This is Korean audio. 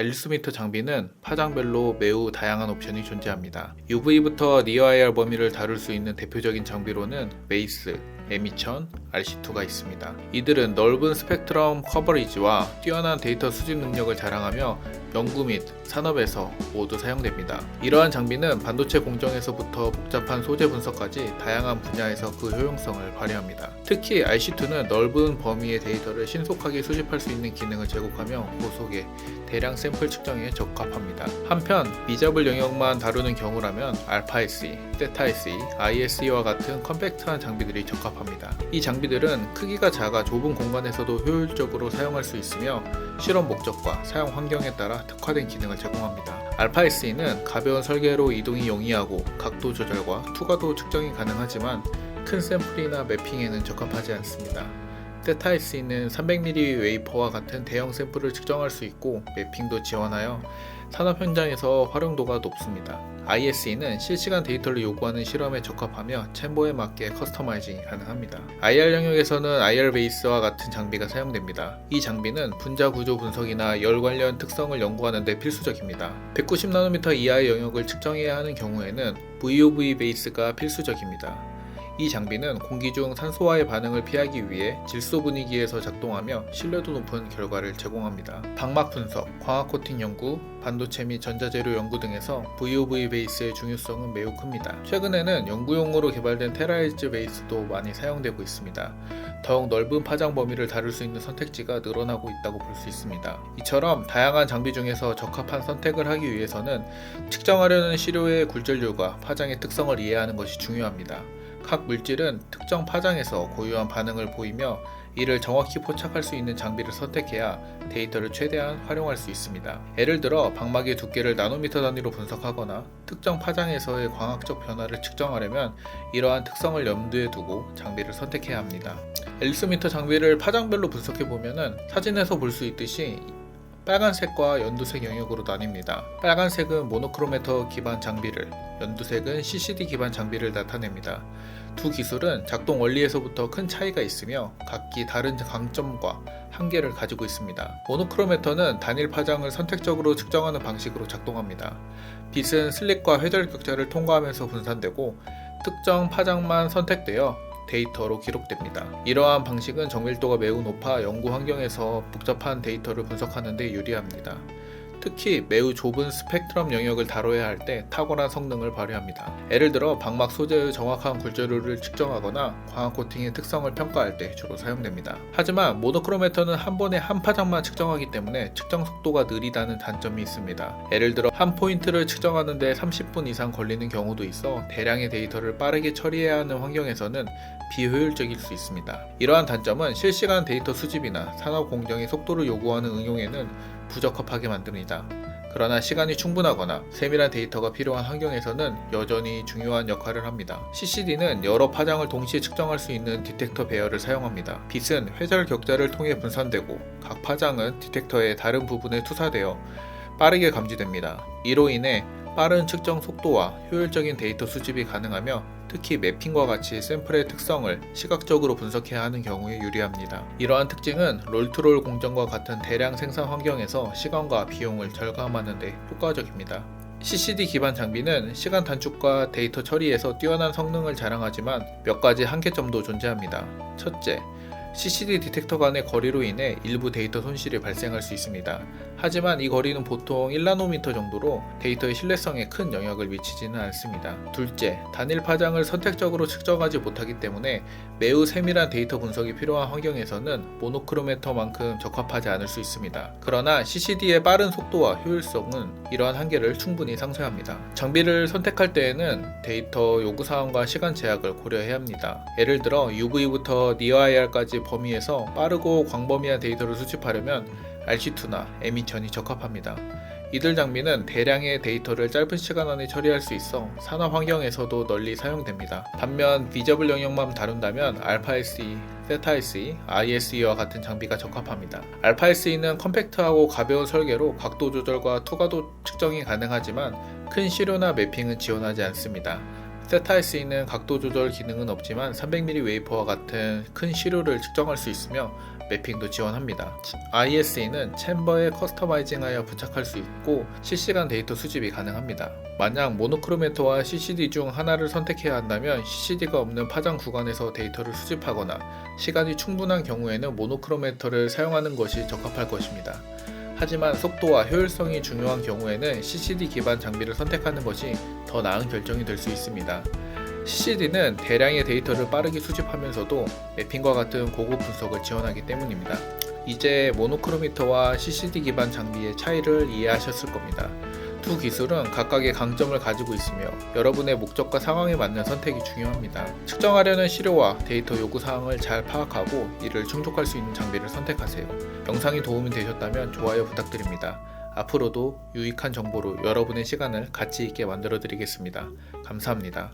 앨리스미터 장비는 파장별로 매우 다양한 옵션이 존재합니다. UV부터 니어 IR 범위를 다룰 수 있는 대표적인 장비로는 메이스, M2000, RC2가 있습니다. 이들은 넓은 스펙트럼 커버리지와 뛰어난 데이터 수집 능력을 자랑하며 연구 및 산업에서 모두 사용됩니다. 이러한 장비는 반도체 공정에서부터 복잡한 소재 분석까지 다양한 분야에서 그 효용성을 발휘합니다. 특히 RC2는 넓은 범위의 데이터를 신속하게 수집할 수 있는 기능을 제공하며 고속의 대량 샘플 측정에 적합합니다. 한편 미잡을 영역만 다루는 경우라면 알파-SE, 세타-SE, ISE와 같은 컴팩트한 장비들이 적합합니다. 이 장비들은 크기가 작아 좁은 공간에서도 효율적으로 사용할 수 있으며 실험 목적과 사용 환경에 따라 특화된 기능을 제공합니다. 알파-SE는 가벼운 설계로 이동이 용이하고 각도 조절과 투과도 측정이 가능하지만 큰 샘플이나 매핑에는 적합하지 않습니다. 세타이스는 300mm 웨이퍼와 같은 대형 샘플을 측정할 수 있고 매핑도 지원하여 산업 현장에서 활용도가 높습니다. ISE는 실시간 데이터를 요구하는 실험에 적합하며 챔버에 맞게 커스터마이징이 가능합니다. IR 영역에서는 IR 베이스와 같은 장비가 사용됩니다. 이 장비는 분자 구조 분석이나 열 관련 특성을 연구하는 데 필수적입니다. 190나노미터 이하의 영역을 측정해야 하는 경우에는 VOV 베이스가 필수적입니다. 이 장비는 공기 중 산소와의 반응을 피하기 위해 질소 분위기에서 작동하며 신뢰도 높은 결과를 제공합니다. 방막 분석, 광학 코팅 연구, 반도체 및 전자재료 연구 등에서 VOV 베이스의 중요성은 매우 큽니다. 최근에는 연구용으로 개발된 테라이즈 베이스도 많이 사용되고 있습니다. 더욱 넓은 파장 범위를 다룰 수 있는 선택지가 늘어나고 있다고 볼 수 있습니다. 이처럼 다양한 장비 중에서 적합한 선택을 하기 위해서는 측정하려는 시료의 굴절률과 파장의 특성을 이해하는 것이 중요합니다. 각 물질은 특정 파장에서 고유한 반응을 보이며 이를 정확히 포착할 수 있는 장비를 선택해야 데이터를 최대한 활용할 수 있습니다. 예를 들어 방막의 두께를 나노미터 단위로 분석하거나 특정 파장에서의 광학적 변화를 측정하려면 이러한 특성을 염두에 두고 장비를 선택해야 합니다. 앨리스미터 장비를 파장별로 분석해 보면은 사진에서 볼 수 있듯이 빨간색과 연두색 영역으로 나뉩니다. 빨간색은 모노크로메터 기반 장비를, 연두색은 CCD 기반 장비를 나타냅니다. 두 기술은 작동 원리에서부터 큰 차이가 있으며 각기 다른 강점과 한계를 가지고 있습니다. 모노크로메터는 단일 파장을 선택적으로 측정하는 방식으로 작동합니다. 빛은 슬릿과 회절 격자를 통과하면서 분산되고 특정 파장만 선택되어 데이터로 기록됩니다. 이러한 방식은 정밀도가 매우 높아 연구 환경에서 복잡한 데이터를 분석하는 데 유리합니다. 특히 매우 좁은 스펙트럼 영역을 다뤄야 할 때 탁월한 성능을 발휘합니다. 예를 들어 방막 소재의 정확한 굴절율을 측정하거나 광학 코팅의 특성을 평가할 때 주로 사용됩니다. 하지만 모노크로메터는 한 번에 한 파장만 측정하기 때문에 측정 속도가 느리다는 단점이 있습니다. 예를 들어 한 포인트를 측정하는데 30분 이상 걸리는 경우도 있어 대량의 데이터를 빠르게 처리해야 하는 환경에서는 비효율적일 수 있습니다. 이러한 단점은 실시간 데이터 수집이나 산업 공정의 속도를 요구하는 응용에는 부적합하게 만듭니다. 그러나 시간이 충분하거나 세밀한 데이터가 필요한 환경에서는 여전히 중요한 역할을 합니다. CCD는 여러 파장을 동시에 측정할 수 있는 디텍터 배열을 사용합니다. 빛은 회절 격자를 통해 분산되고 각 파장은 디텍터의 다른 부분에 투사되어 빠르게 감지됩니다. 이로 인해 빠른 측정 속도와 효율적인 데이터 수집이 가능하며 특히 매핑과 같이 샘플의 특성을 시각적으로 분석해야 하는 경우에 유리합니다. 이러한 특징은 롤트롤 공정과 같은 대량 생산 환경에서 시간과 비용을 절감하는 데 효과적입니다. CCD 기반 장비는 시간 단축과 데이터 처리에서 뛰어난 성능을 자랑하지만 몇 가지 한계점도 존재합니다. 첫째, CCD 디텍터 간의 거리로 인해 일부 데이터 손실이 발생할 수 있습니다. 하지만 이 거리는 보통 1나노미터 정도로 데이터의 신뢰성에 큰 영향을 미치지는 않습니다. 둘째, 단일 파장을 선택적으로 측정하지 못하기 때문에 매우 세밀한 데이터 분석이 필요한 환경에서는 모노크로메터만큼 적합하지 않을 수 있습니다. 그러나 CCD의 빠른 속도와 효율성은 이러한 한계를 충분히 상쇄합니다. 장비를 선택할 때에는 데이터 요구 사항과 시간 제약을 고려해야 합니다. 예를 들어 UV부터 NIR까지 범위에서 빠르고 광범위한 데이터를 수집하려면 RC2나 M2000이 적합합니다. 이들 장비는 대량의 데이터를 짧은 시간 안에 처리할 수 있어 산업 환경에서도 널리 사용됩니다. 반면 비저블 영역만 다룬다면 알파-SE, 세타-SE, ISE와 같은 장비가 적합합니다. 알파-SE는 컴팩트하고 가벼운 설계로 각도 조절과 투과도 측정이 가능하지만 큰 시료나 매핑은 지원하지 않습니다. 세타에 쓰이는 각도 조절 기능은 없지만 300mm 웨이퍼와 같은 큰 시료를 측정할 수 있으며 매핑도 지원합니다. ISE는 챔버에 커스터마이징하여 부착할 수 있고 실시간 데이터 수집이 가능합니다. 만약 모노크로메터와 CCD 중 하나를 선택해야 한다면 CCD가 없는 파장 구간에서 데이터를 수집하거나 시간이 충분한 경우에는 모노크로메터를 사용하는 것이 적합할 것입니다. 하지만 속도와 효율성이 중요한 경우에는 CCD 기반 장비를 선택하는 것이 더 나은 결정이 될 수 있습니다. CCD는 대량의 데이터를 빠르게 수집하면서도 매핑과 같은 고급 분석을 지원하기 때문입니다. 이제 모노크로미터와 CCD 기반 장비의 차이를 이해하셨을 겁니다. 두 기술은 각각의 강점을 가지고 있으며 여러분의 목적과 상황에 맞는 선택이 중요합니다. 측정하려는 시료와 데이터 요구 사항을 잘 파악하고 이를 충족할 수 있는 장비를 선택하세요. 영상이 도움이 되셨다면 좋아요 부탁드립니다. 앞으로도 유익한 정보로 여러분의 시간을 가치 있게 만들어 드리겠습니다. 감사합니다.